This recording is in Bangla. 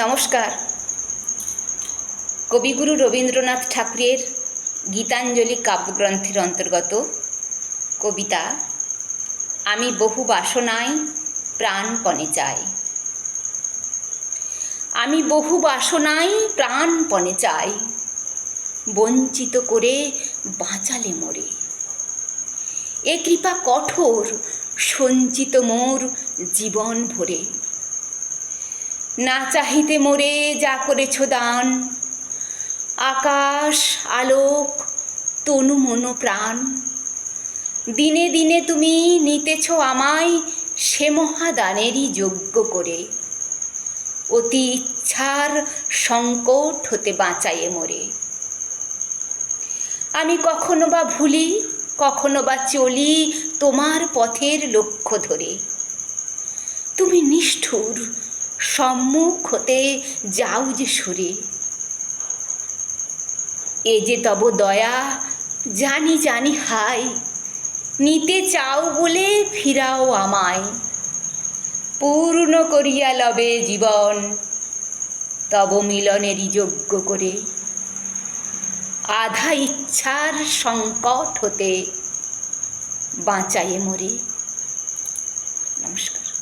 নমস্কার। কবিগুরু রবীন্দ্রনাথ ঠাকুরের গীতাঞ্জলি কাব্যগ্রন্থের অন্তর্গত কবিতা, আমি বহু বাসনায় প্রাণপণে চাই। আমি বহু বাসনায় প্রাণপণে চাই, বঞ্চিত করে বাঁচালে মোরে। এ কৃপা কঠোর, সঞ্চিত মোর জীবন ভরে। না চাহিতে মোরে যা করেছ দান। আকাশ, আলোক, তনু মনো প্রাণ। দিনে দিনে তুমি নিতেছ আমায় সে মহাদানেরই যোগ্য করে। অতি ইচ্ছার সংকট হতে বাঁচায়ে মোরে। আমি কখনো বা ভুলি, কখনো বা চলি তোমার পথের লক্ষ্য ধরে। তুমি নিষ্ঠুর সম্মুখ হতে যাও যে সুরে। এ যে তব দয়া, জানি জানি হাই নিতে চাও বলে ফিরাও আমায়। পূর্ণ করিয়া লবে জীবন, তব মিলনেরই যোগ্য করে। আধা ইচ্ছার সংকট হতে বাঁচায়ে মরে। নমস্কার।